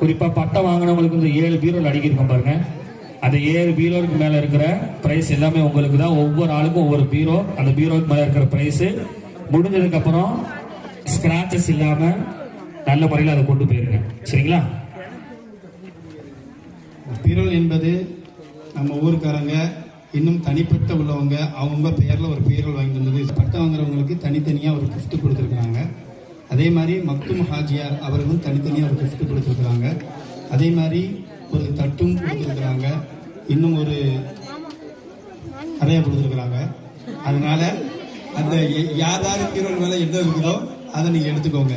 குறிப்பா பட்டம் வாங்கினவங்களுக்கு இந்த ஏழு பீரோல் அடிக்கிருக்கோம் பாருங்க. அந்த ஏழு பீரோவுக்கு மேல இருக்கிற பிரைஸ் எல்லாமே உங்களுக்கு தான். ஒவ்வொரு ஆளுக்கும் ஒவ்வொரு பீரோ. அந்த பீரோவுக்கு மேல இருக்கிற பிரைஸ் முடிஞ்சதுக்கு அப்புறம் ஸ்கிராச்சஸ் இல்லாம நல்ல முறையில் அதை கொண்டு போயிருங்க. சரிங்களா? பீரோல் என்பது நம்ம ஊருக்காரங்க இன்னும் தனிப்பட்ட உள்ளவங்க அவங்க பெயரில் ஒரு பீரோல் வாங்கி வந்தது. பட்டம் வாங்குறவங்களுக்கு தனித்தனியாக ஒரு கிஃப்ட் கொடுத்துருக்குறாங்க. அதே மாதிரி மக்தும் ஹாஜியார் அவர்களும் தனித்தனியாக ஒரு கிஃப்ட் கொடுத்துருக்குறாங்க. அதே மாதிரி ஒரு தட்டும் கொடுத்துருக்குறாங்க. இன்னும் ஒரு நிறைய கொடுத்துருக்குறாங்க. அதனால அந்த யார் யாதாரு பீரோல் மேலே என்ன இருக்குதோ அதை நீங்கள் எடுத்துக்கோங்க.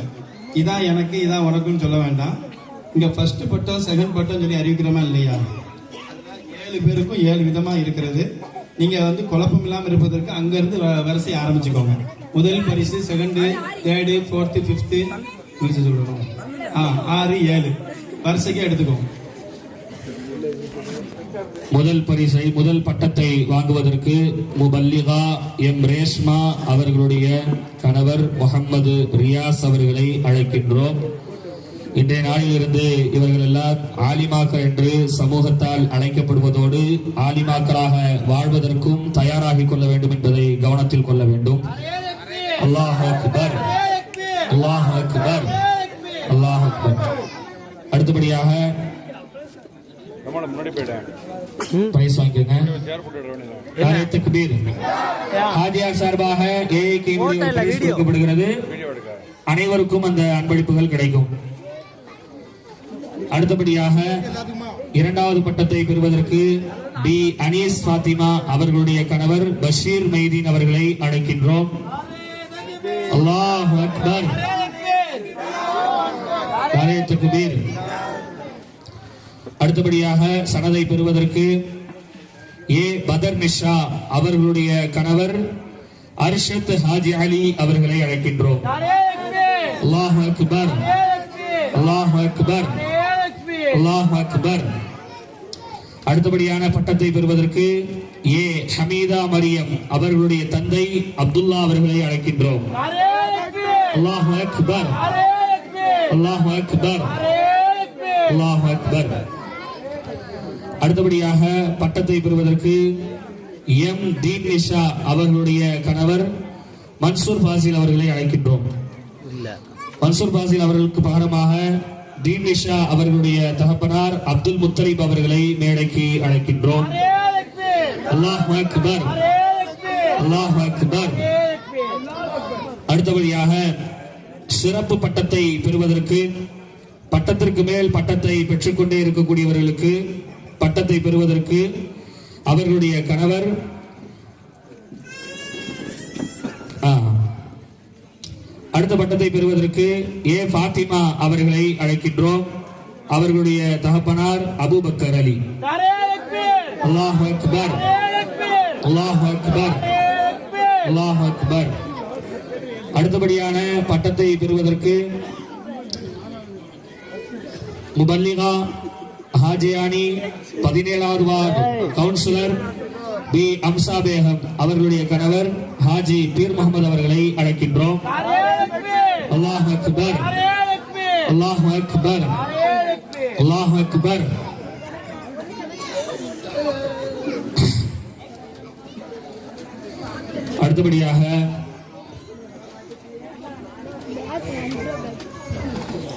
இதான் எனக்கு இதான் உனக்குன்னு சொல்ல வேண்டாம். இங்கே ஃபஸ்ட்டு பட்டம் செகண்ட் பட்டம் சொல்லி அறிவிக்கிறோமா இல்லையா? ஏழு பேருக்கும் ஏழு விதமாக இருக்கிறது. நீங்க வந்து குழப்பம் இல்லாமல் இருப்பதற்கு அங்கேருந்து வ- வரிசையை ஆரம்பிச்சுக்கோங்க. முதல் பரிசு செகண்டு தேர்டு ஃபோர்த்து ஃபிஃப்த்து சொல்லணும் ஆ ஆறு ஏழு. வரிசைக்கு எடுத்துக்கோங்க. முதல் பரிசை முதல் பட்டத்தை வாங்குவதற்கு முபல்லிகா எம் ரேஷ்மா அவர்களுடைய கணவர் முகமது ரியாஸ் அவர்களை அழைக்கின்றோம். இன்றைய நாளிலிருந்து இவர்கள் எல்லாம் ஆலிமாக்கள் என்று சமூகத்தால் அழைக்கப்படுவதோடு ஆலிமாக்களாக வாழ்வதற்கும் தயாராகிக் கொள்ள வேண்டும் என்பதை கவனத்தில் கொள்ள வேண்டும். அல்லாஹ் அக்பர். அல்லாஹ் அக்பர். அல்லாஹ் அக்பர். அடுத்தபடியாக சார்பாக அனைவருக்கும் அந்த அன்பளிப்புகள் கிடைக்கும். அடுத்தபடியாக இரண்டாவது பட்டத்தை பெறுவதற்கு பி. அனீஸ் பாத்திமா அவர்களுடைய கணவர் பஷீர் மைதீன் அவர்களை அழைக்கின்றோம். அல்லாஹ் அக்பர். அடுத்தபடியாக சனதை பெறுவதற்கு ஏ. பதர் மிஷா அவர்களுடைய கணவர் அர்ஷத் ஹாஜி அலி அவர்களை அழைக்கின்றோம். அல்லாஹ் அக்பர். அல்லாஹ் அக்பர். அல்லாஹ் அக்பர். அடுத்தபடியான பட்டத்தை பெறுவதற்கு ஏ ஹமீதா மரியம் அவர்களுடைய தந்தை அப்துல்லா அவர்களை அழைக்கின்றோம். அல்லாஹ் அக்பர். அல்லாஹ் அக்பர். அல்லாஹ் அக்பர். அடுத்தபடியாக பட்டத்தை பெறுவதற்கு எம் தீன் நிஷா அவர்களுடைய கணவர் மன்சூர் ஃபாசில் அவர்களை அழைக்கின்றோம். மன்சூர் ஃபாசில் அவர்களுக்கு பகரமாக தீன் நிஷா அவர்களுடைய தகப்பனார் அப்துல் முத்தலீப் அவர்களை மேடைக்கு அழைக்கின்றோம். அல்லாஹ் அக்பர். அல்லாஹ் அக்பர். அடுத்தபடியாக சிறப்பு பட்டத்தை பெறுவதற்கு பட்டத்திற்கு மேல் பட்டத்தை பெற்றுக்கொண்டே இருக்கக்கூடியவர்களுக்கு பட்டத்தை பெறுவதற்கு அவர்களுடைய கணவர் அடுத்த பட்டத்தை பெறுவதற்கு ஏ ஃபாத்திமா அவர்களை அழைக்கின்றோம். அவர்களுடைய தகப்பனார் அபூபக்கர் அலி. அல்லாஹ் அக்பர். அல்லாஹ் அக்பர். அல்லாஹ் அக்பர். அடுத்தபடியான பட்டத்தை பெறுவதற்கு முபல்லிகா ஹாஜியானி பதினேழாவது ward councillor B. Amsa Begum அவர்களுடைய கணவர் ஹாஜி பீர் முகமது அவர்களை அழைக்கின்றோம். அல்லாஹ் அக்பர் அல்லாஹ் அக்பர் அல்லாஹ் அக்பர் அடுத்தபடியாக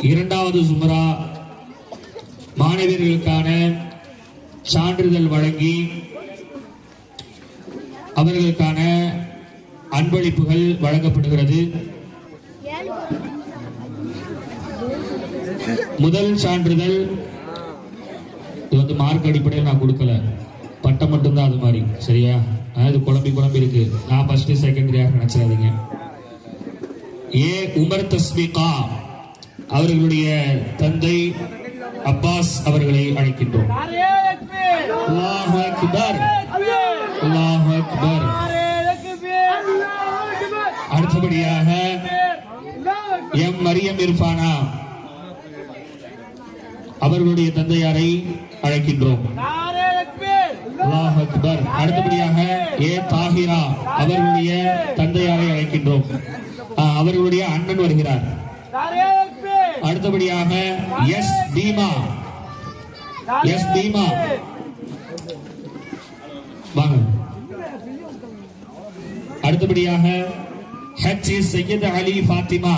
இரண்டாவது சுமரா மாணவியர்களுக்கான சான்றிதழ் வழங்கி அவர்களுக்கான அன்பளிப்புகள் வழங்கப்படுகிறது. முதல் சான்றிதழ். இது வந்து மார்க் அடிப்படையில் நான் கொடுக்கல. பட்டம் மட்டும்தான் அது மாதிரி. சரியா? அதாவது குழம்பி குழம்பி இருக்கு. நான் ஃபர்ஸ்ட் செகண்டரியாக நினைச்சிடாதீங்க. ஏ உமர் தஸ்மிகா அவர்களுடைய தந்தை அப்பாஸ் அவர்களை அழைக்கின்றோம். அல்லாஹ் அக்பர். அல்லாஹ் அக்பர். அடுத்தபடியாக எம் மரியம் இர்ஃபானா. அவர்களுடைய தந்தையாரை அழைக்கின்றோம். அக்பர். அடுத்தபடியாக ஏ தாஹிரா அவர்களுடைய தந்தையாரை அழைக்கின்றோம். அவர்களுடைய அண்ணன் வருகிறார். அடுத்தபடியாக எஸ் பீமா எஸ் பீமா வாங்க. அடுத்தபடியாக ஹெச் சையத் அலி ஃபாத்திமா.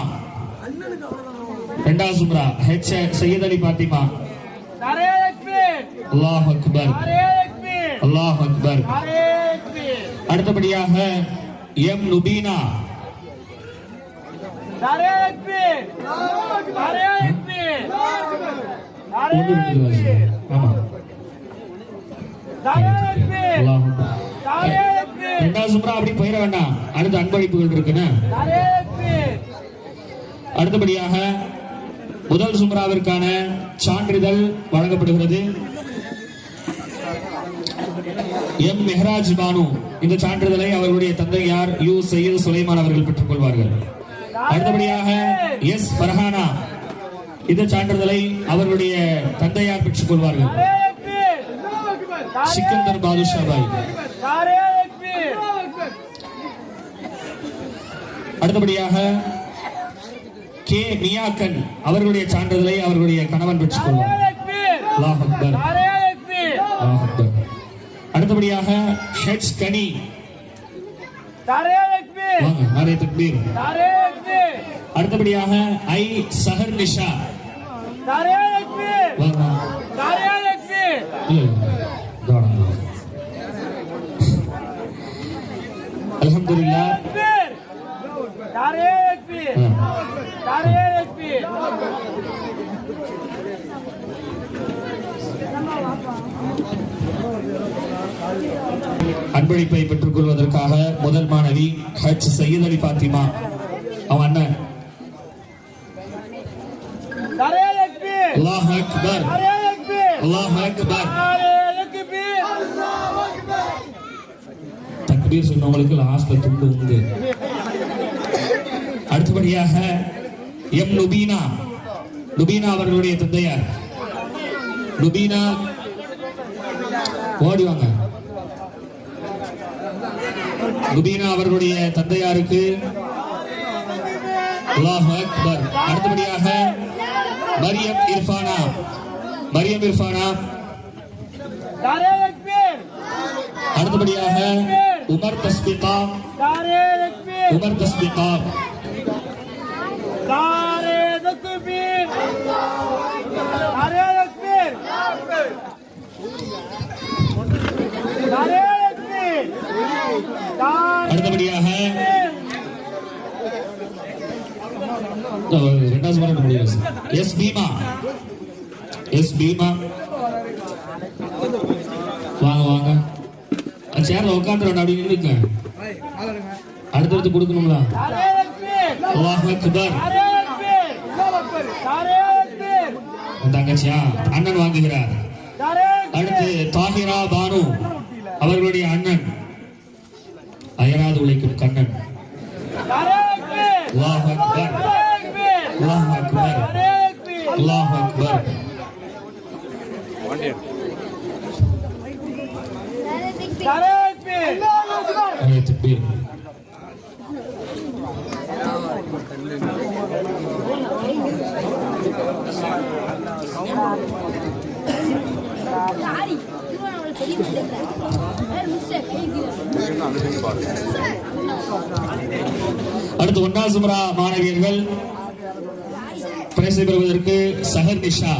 ரெண்டாவது சும்ரா ஹெச் சையத் அலி பாத்திமா. அல்லாஹ் அக்பர். அல்லாஹ் அக்பர். அடுத்தபடியாக எம் நுபீனா. வேண்டாம். அடுத்த அன்பளிப்புகள் இருக்குன்னு. அடுத்தபடியாக முதல் சும்ராவிற்கான சான்றிதழ் வழங்கப்படுகிறது. எம். மெஹராஜ் பானு. இந்த சான்றிதழை அவர்களுடைய தந்தையார் யு. சையல் சுலைமான் அவர்கள் பெற்றுக் கொள்வார்கள். அடுத்தபடியாக எஸ். பரஹானா இந்த சான்றிதழை அவர்களுடைய தந்தையார் பெற்றுக் கொள்வார்கள். சிக்கந்தர் பாதுஷா பாய் அடுத்தபடியாக கே மியாக்கன் அவர்களுடைய சான்றிதழை அவர்களுடைய கணவன் பெற்றுக் கொள்வார் அடுத்தபடியாக அடுத்தபடியாக ஐ சஹர் நிஷா. அலமதுல்லா அன்பளிப்பை பெற்றுக் கொள்வதற்காக முதல் மாணவி ஹஜ் சையத் அலி பாத்திமா அவன் அண்ணன். அல்லாஹ் தக்பீர் சொன்னவங்களுக்கு லாஸ்ட்ல துண்டு உண்டு. அடுத்தபடியாக எம் நுபீனா நுபீனா அவர்களுடைய தந்தையார். நுபீனா ஓடி வாங்க. அவர்களுடைய தந்தையாருக்கு அல்லாஹ் அடுத்தபடியாக மரியம் இர்ஃபானா. மரியம் இர்ஃபானா. அடுத்தபடியாக உமர் தஸ்பிகா உமர் தஸ்பிகா أكبر نعرة أكبر نعرة أكبر அடுத்தபடியாக எஸ் பீமா. எஸ் பீமா. வாங்க வாங்க. சேர்ல உட்காந்துருவோம் அப்படின்னு இருக்கு அடுத்தடுத்து கொடுக்கணும்ல. அல்லாஹ் அக்பர். தங்கச்சியா அண்ணன் வாங்குகிறார். அடுத்து தாகிரா பானு அவர்களுடைய அண்ணன். அயராது உழைக்கும் கண்ணன். அல்லாஹ் அக்பர். அல்லாஹ் அக்பர். அல்லாஹ் அக்பர். தக்பீர் அடுத்து ஒன்றாம் சுமரா மாணவியர்கள். பரிசு பெறுவதற்கு சஹர் நிஷா.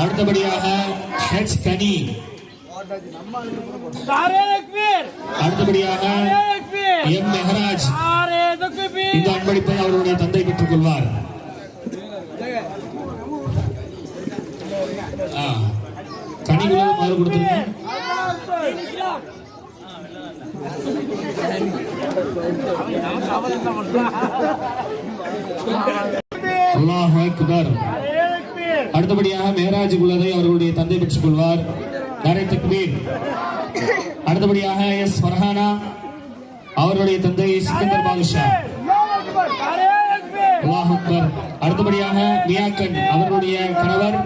அடுத்தபடியாக எச் கனி அடுத்தபடியாக எம். மெஹராஜ் இந்த அன்பளிப்பை அவருடைய தந்தை பெற்றுக் கொள்வார் கனிகளை மாறு கொடுத்துருங்க. அல்லாஹ் அக்பர். அடுத்தபடியாக மேராஜ் உள்ளதை அவர்களுடைய தந்தை பெற்றுக் பெற்றுக்கொள்வார் அடுத்தபடியாக எஸ் ஃபர்ஹானா அவருடைய தந்தை சிக்கந்தர் பாதுஷா. அல்லாஹ் அடுத்தபடியாக மியாக்கன் அவருடைய கணவர்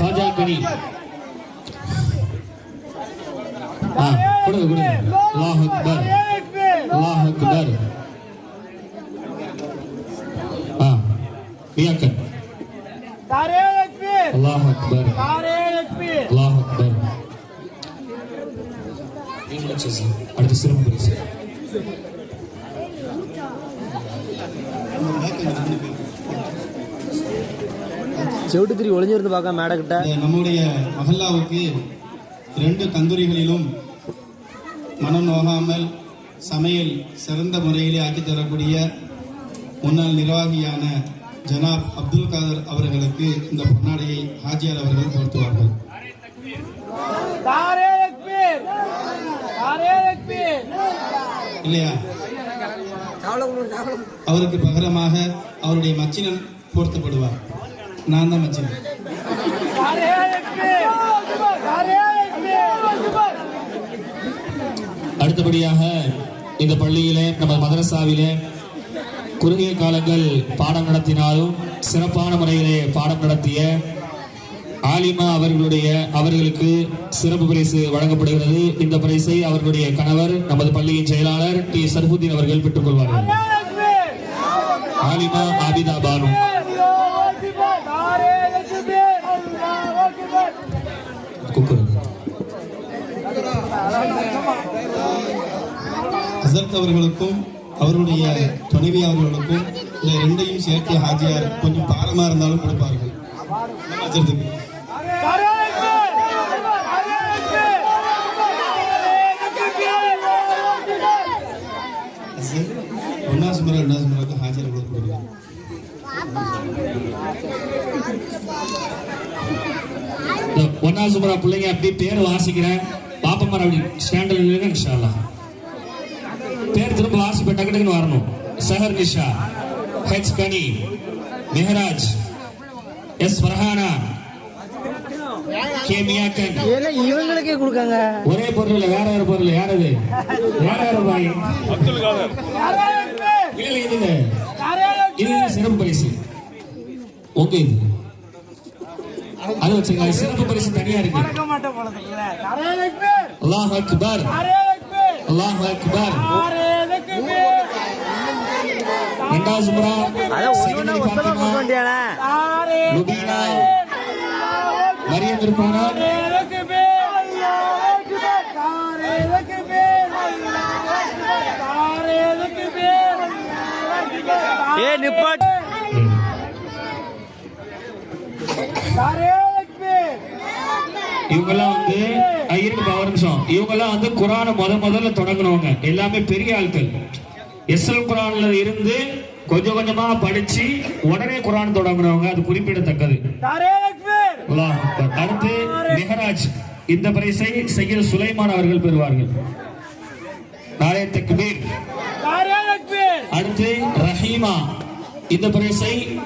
சாஜா கனி கொடுங்க கொடுங்க. அல்லாஹ் அக்பர். அல்லாஹ் அக்பர். மியாக்கன். नारे तकबीर அல்லாஹ் அக்பர் नारे तकबीर அல்லாஹ் அக்பர் அடுத்து சிறப்பு பரிசு செவிட்டு திரி ஒளிஞ்சிருந்து பார்க்க மேடை கிட்ட இந்த நம்முடைய மஹல்லாவுக்கு ரெண்டு கந்தூரிகளிலும் மனம் நோகாமல் சமையல் சிறந்த முறையிலே ஆக்கி தரக்கூடிய முன்னாள் நிர்வாகியான ஜனாப் அப்துல் காதர் அவர்களுக்கு இந்த பொன்னாடையை ஹாஜியார் அவர்கள் போர்த்துவார்கள் இல்லையா? அவருக்கு பகரமாக அவருடைய மச்சினன் போர்த்தப்படுவார். நான் தான் மச்சினன். அடுத்தபடியாக இந்த பள்ளியில நம்ம மதரசாவில குறுகிய காலங்கள் பாடம் நடத்தினாலும் சிறப்பான முறையிலே பாடம் நடத்திய ஆலிமா அவர்களுடைய அவர்களுக்கு சிறப்பு பரிசு வழங்கப்படுகிறது. இந்த பரிசை அவர்களுடைய கணவர் நமது பள்ளியின் செயலாளர் டி. சர்புதீன் அவர்கள் பெற்றுக்கொள்வார்கள் ஆலிமா ஆபிதா பானு. அவர்களுக்கும் அவருடைய துணைவி அவர்களுக்கும் இந்த ரெண்டையும் சேர்த்து ஹாஜியார் கொஞ்சம் பாரமாக இருந்தாலும் கொடுப்பார்கள். வச்சுறதுக்கு ஒன்னா சுமரா ரெண்டா சுமராக்கு ஹாஜியார் கொடுக்கணும் ஒன்னா சுமரா பிள்ளைங்க அப்படி பேர் வாசிக்கிறேன் பாப்பமரா அப்படி ஸ்டாண்டர்ட் இல்லைன்னா இன்ஷால்லாம் திரும்ப லாஸ்ட் போய் டக்கு டக்குன்னு வரணும் சஹர் நிஷா ஹெச் கனி மெஹராஜ் எஸ் ஃபர்ஹானா இவங்களுக்கே கொடுக்காங்க ஒரே பொருள் வேற வேற பொருள் யார் வேற வேற பாய் அப்துல் சிறப்பு பரிசு ஓகே அது வச்சுங்க சிறப்பு பரிசு தனியா இருக்கு அல்லாஹ் அக்பர் அல்லாஹ் அக்பர் மண்டாசுபுரம் லுபியானா மரிய திருப்பணம் ஏ நிப்பாட் இவங்கெல்லாம் வந்து இருக்கு ஒரு நிமிஷம். இவங்கெல்லாம் வந்து குரானை முத முதல்ல தொடங்கினவங்க. எல்லாமே பெரிய ஆட்கள் எஸ்எல் குரான்ல இருந்து கொஞ்சம் கொஞ்சமா படிச்சு உடனே குரான் தொடங்குறவங்க அது குறிப்பிடத்தக்கது. அடுத்து மெஹராஜ். இந்த பரிசை செய்யல் சுலைமான் அவர்கள் பெறுவார்கள். நாளைய தக்பீர். அடுத்து ரஹீமா. இந்த பரிசை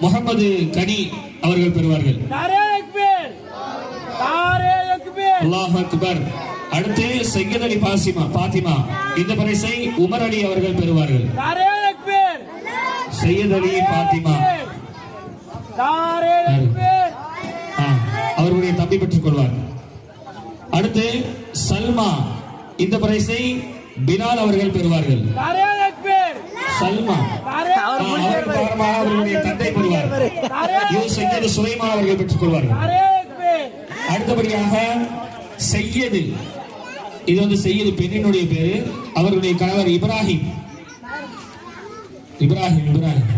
முகமது கனி அவர்கள் பெறுவார்கள். அல்லாஹ் அக்பர். அடுத்து சையத் அலி பாசிமா பாத்திமா. இந்த பரிசை உமர் அலி அவர்கள் பெறுவார்கள். சையத் அலி பாத்திமா. அவர்களுடைய தம்பி பெற்றுக் கொள்வார். அடுத்து சல்மா. இந்த பரிசை பினால் அவர்கள் பெறுவார்கள். சல்மா. அவர்களுடைய தந்தை பெறுவார். சையது சுலைமா அவர்கள் பெற்றுக் கொள்வார்கள். அடுத்தபடியாக செய்யது இது வந்து செய்யது பெண்ணினுடைய பேரு. அவர்களுடைய கணவர் இப்ராஹிம். இப்ராஹிம் இப்ராஹிம்?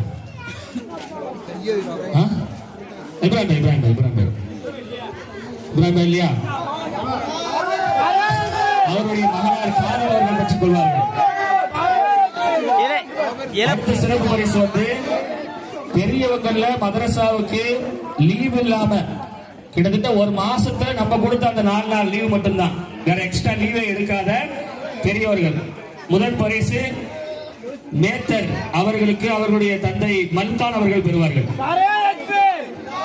இப்ராஹிம் இப்ராஹிம் இப்ராஹிம். பேர் இப்ராஹிம் இல்லையா? அவருடைய மகனார் காதல் அவர்கள் பெற்றுக் கொள்வார்கள். சிறப்பு பரிசு வந்து பெரியவங்கள்ல மதரசாவுக்கு லீவ் இல்லாம கிட்டத்தட்ட ஒரு மாசத்துல நம்ம கொடுத்த அந்த நாலு நாள் லீவ் மட்டும்தான். வேற எக்ஸ்ட்ரா லீவே இருக்காத பெரியவர்கள். முதல் பரிசு மேத்தர் அவர்களுக்கு அவர்களுடைய தந்தை மல்கான் அவர்கள் பெறுவார்கள்.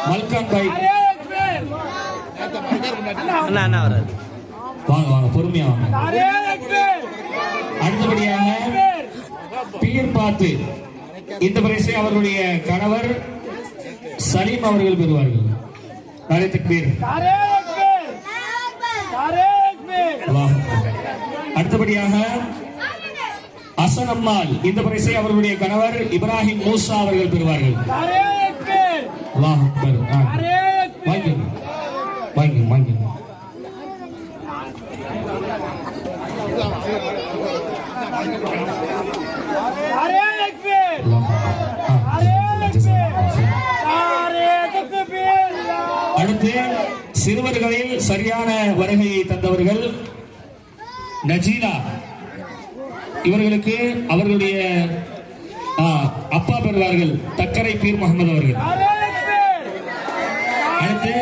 மல்கான் பாய். வாங்க வாங்க பொறுமையா வாங்க. அடுத்தபடியாக பீர் பார்த்து இந்த பரிசை அவருடைய கணவர் சலீம் அவர்கள் பெறுவார்கள். नारे तकबीर नारे तकबीर அல்லாஹ் அக்பர். அடுத்தபடியாக அசன் அம்மாள் இந்த பரிசை அவர்களுடைய கணவர் இப்ராஹிம் மூசா அவர்கள் பெறுவார்கள் नारे तकबीर அல்லாஹ் அக்பர். ஆ. नारे तकबीर வாங்கி வாங்கி வாங்கி नारे சிறுவர்களில் சரியான வருகையை தந்தவர்கள் நஜீனா. இவர்களுக்கு அவர்களுடைய அப்பா பெறுவார்கள் தக்கரை பீர் முகமது அவர்கள். அடுத்து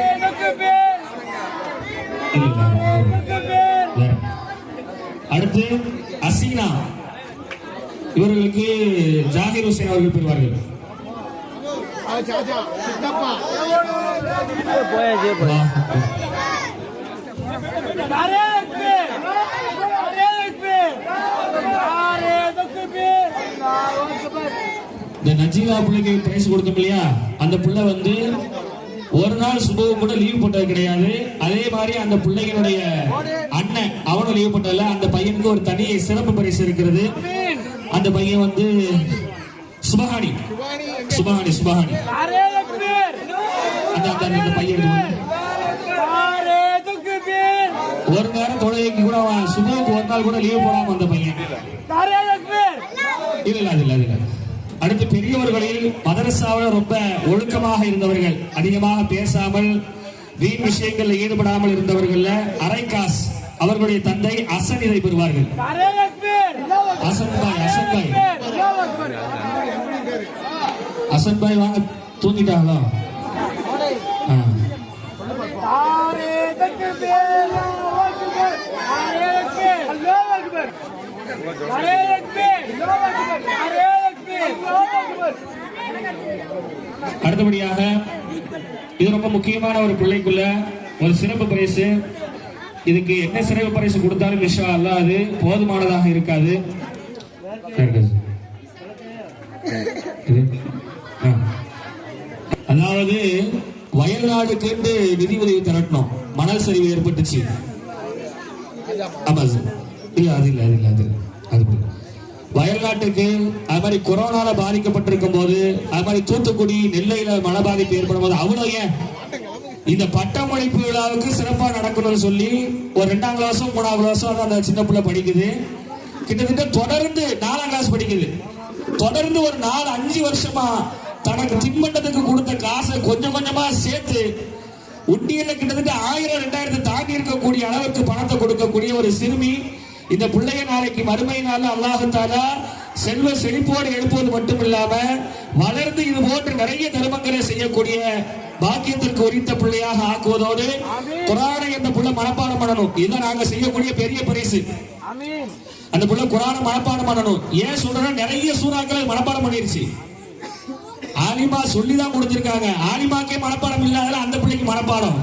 அடுத்து அசீனா. இவர்களுக்கு ஜாகிர் ஹுசேன் அவர்கள் பெறுவார்கள் இந்த நஜீவா பிள்ளைக்கு பிரைஸ் கொடுத்தோம் அந்த பிள்ளை வந்து ஒரு நாள் சுபவும் கூட லீவ் போட்டது கிடையாது. அதே மாதிரி அந்த பிள்ளைகளுடைய அண்ணன் அவனும் லீவ் போட்டதில்ல. அந்த பையனுக்கு ஒரு தனி சிறப்பு பரிசு இருக்கிறது. அந்த பையன் வந்து சுபஹானி. சுபஹானி சுபஹானி. ஒரு நேரம் தொழுகைக்கு கூட அவன் சுபுக்கு ஒரு நாள் கூட லீவ் போடாம அந்த பையன். இல்ல அது இல்ல அடுத்து பெரியவர்களில் மதரசாவில் ரொம்ப ஒழுக்கமாக இருந்தவர்கள் அதிகமாக பேசாமல் வீண் விஷயங்களில் ஈடுபடாமல் இருந்தவர்கள் அரைக்காஸ் அவர்களுடைய தந்தை அசன் இதை பெறுவார்கள். அசன்பாய் அசன்பாய். அசன்பாய் வாங்க தூங்கிட்டாங்களா? அடுத்தபடியாக இது ரொம்ப முக்கியமான ஒரு பிள்ளைக்குள்ள ஒரு சிறப்பு பரிசு. இதுக்கு என்ன சிறப்பு பரிசு கொடுத்தாலும் விஷா அல்ல அது போதுமானதாக இருக்காது. ஆ. அதாவது வயல்நாடுக்கு நிதி உதவி திரட்டணும். மணல் சரிவு ஏற்பட்டுச்சு. ஆமா சார். இல்ல அது இல்ல அது இல்ல அது அது வயல்நாட்டுக்கு அது மாதிரி கொரோனால பாதிக்கப்பட்டிருக்கும் போது அது மாதிரி தூத்துக்குடி நெல்லையில மழை பாதிப்பு ஏற்படும் போது அவ்வளவு ஏன்? இந்த பட்டமளிப்பு விழாவுக்கு சிறப்பா நடக்கணும்னு சொல்லி ஒரு ரெண்டாம் கிளாஸும் மூணாம் கிளாஸும் அந்த சின்ன பிள்ளை படிக்குது. கிட்டத்தட்ட தொடர்ந்து நாலாம் கிளாஸ் படிக்குது. தொடர்ந்து ஒரு நாலு அஞ்சு வருஷமா தனக்கு தின்பண்டத்துக்கு கொடுத்த காசை கொஞ்சம் கொஞ்சமா சேர்த்து உண்டியல கிட்டத்தட்ட ஆயிரம் ரெண்டாயிரத்தை தாண்டி இருக்கக்கூடிய அளவுக்கு பணத்தை கொடுக்கக்கூடிய ஒரு சிறுமி. இந்த பிள்ளைய நாளைக்கு மறுமையினால அல்லாஹத்தாலா செல்வ செழிப்போடு எழுப்பது மட்டும் இல்லாம வளர்ந்து இது போன்று நிறைய தர்மங்களை செய்யக்கூடிய பாக்கியத்திற்கு உரித்த பிள்ளையாக ஆக்குவதோடு குரானை அந்த புள்ள மனப்பாடம் பண்ணணும். இதுதான் நாங்க செய்யக்கூடிய பெரிய பரிசு. அந்த புள்ள குரான மனப்பாடம் பண்ணணும். ஏன் சொல்றேன்னா நிறைய சூறாக்களை மனப்பாடம் பண்ணிருச்சு. ஆலிமா சொல்லி தான் கொடுத்திருக்காங்க ஆலிமாக்கே மனப்பாடம் இல்லாத அந்த பிள்ளைக்கு மனப்பாடம்.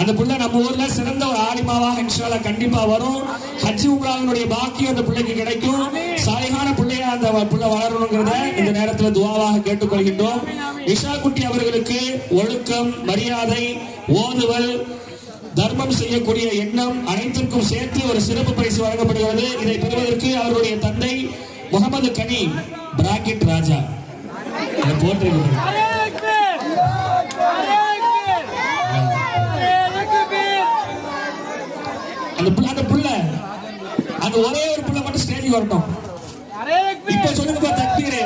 அந்த பிள்ளை நம்ம ஊர்ல சிறந்த ஒரு ஆலிமாவாக இன்ஷால்லா கண்டிப்பா வரும். ஹஜ் உம்ராவினுடைய பாக்கியம் அந்த பிள்ளைக்கு கிடைக்கும். சாலிகான பிள்ளையா அந்த பிள்ளை வளரணுங்கிறத இந்த நேரத்துல துவாவாக கேட்டுக்கொள்கின்றோம். இஷா குட்டி அவர்களுக்கு ஒழுக்கம் மரியாதை ஓதுவல் தர்மம் செய்யக்கூடிய எண்ணம் அனைத்திற்கும் சேர்த்து ஒரு சிறப்பு பரிசு வழங்கப்படுகிறது. இதை பெறுவதற்கு அவருடைய தந்தை முகமது கனி பிராக்கெட் ராஜா. போற்றி அந்த புள்ள அந்த ஒரே ஒரு புள்ள மட்டும் ஸ்டேஜுக்கு வரட்டும். இப்ப சொல்லுங்க தக்பீரே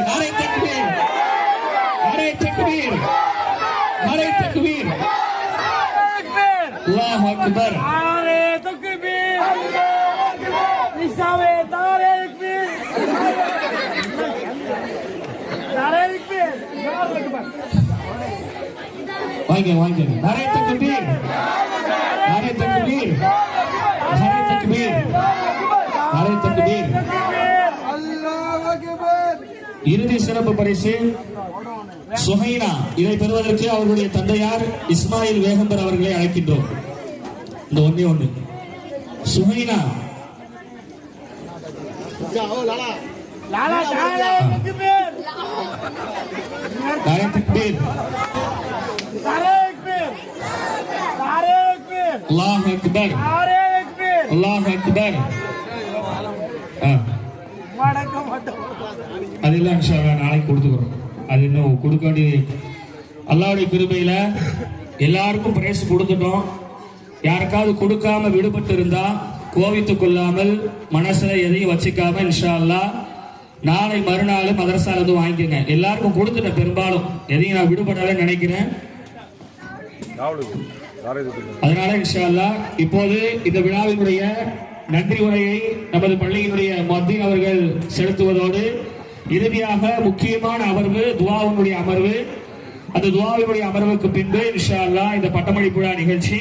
வாங்கிக்க வாங்கிக்க நிறைய தக்கபீர் நிறைய தக்கபீர் நிறைய தக்கபீர் நிறைய தக்கபீர் இறுதி சிறப்பு பரிசு. சுஹைனா இதை பெறுவதற்கு அவருடைய தந்தையார் இஸ்மாயில் வேகம்பர் அவர்களை அழைக்கின்றோம். இந்த ஒன்னே ஒண்ணு சுஹைனா. நாராயணத்துக்கு பேர் Ah. அல்லாஹ் அக்பர் அல்லாஹ் அக்பர் அதெல்லாம் இன்ஷா நாளைக்கு கொடுத்துக்கிறோம். அது இன்னும் கொடுக்க வேண்டியது அல்லாவுடைய கிருபையில் எல்லாருக்கும் பிரைஸ் கொடுத்துட்டோம். யாருக்காவது கொடுக்காம விடுபட்டு இருந்தா கோவித்து கொள்ளாமல் மனசுல எதையும் வச்சுக்காம இன்ஷா அல்லா நாளை மறுநாள் மதரசால எதுவும் வாங்கிக்கோங்க. எல்லாருக்கும் கொடுத்துட்டேன் பெரும்பாலும். எதையும் நான் விடுபடலன்னு நினைக்கிறேன். அதனால இன்ஷால்லா அல்லாஹ் இப்போது இந்த விழாவினுடைய நன்றி உரையை நமது பள்ளியினுடைய மத்திய அவர்கள் செலுத்துவதோடு இறுதியாக முக்கியமான அமர்வு துவாவினுடைய அமர்வு. அந்த துவாவினுடைய அமர்வுக்கு பின்பு இன்ஷா அல்லாஹ் இந்த பட்டமளிப்பு விழா நிகழ்ச்சி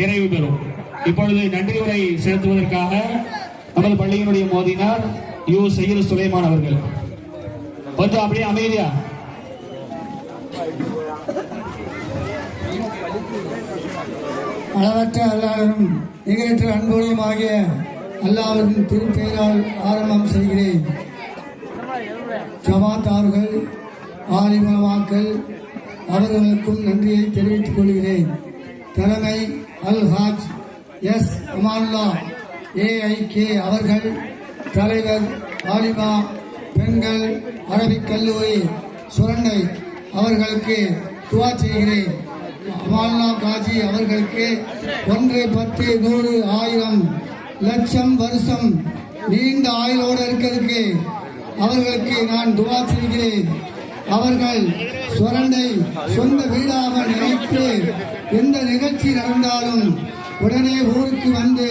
நிறைவு பெறும். இப்பொழுது நன்றி உரை செலுத்துவதற்காக நமது பள்ளியினுடைய மோதினார் யு சையது சுலைமான் அவர்கள். கொஞ்சம் அப்படியே அமைதியா? அளவற்ற அல்லாஹரும் நிகரற்ற அன்புடையும் ஆகிய அல்லாவின் திருப்பெயரால் ஆரம்பம் செய்கிறேன். ஜமாத்தார்கள் ஆலிமவாக்கள் அவர்களுக்கும் நன்றியை தெரிவித்துக் கொள்கிறேன். தலைமை அல் ஹாஜ் எஸ். அமானுல்லா ஏஐகே அவர்கள் தலைவர் ஆலிமா பெண்கள் அரபிக் கல்லூரி சுரண்டை அவர்களுக்கு துவா செய்கிறேன். அமானுல்லா காஜி அவர்களுக்கு ஒன்று பத்து நூறு ஆயிரம் லட்சம் வருஷம் நீண்ட ஆயுளோடு இருக்கிறதுக்கு அவர்களுக்கு நான் துவா செய்கிறேன். அவர்கள் சுரண்டை சொந்த வீடாக நினைத்து எந்த நிகழ்ச்சி நடந்தாலும் உடனே ஊருக்கு வந்து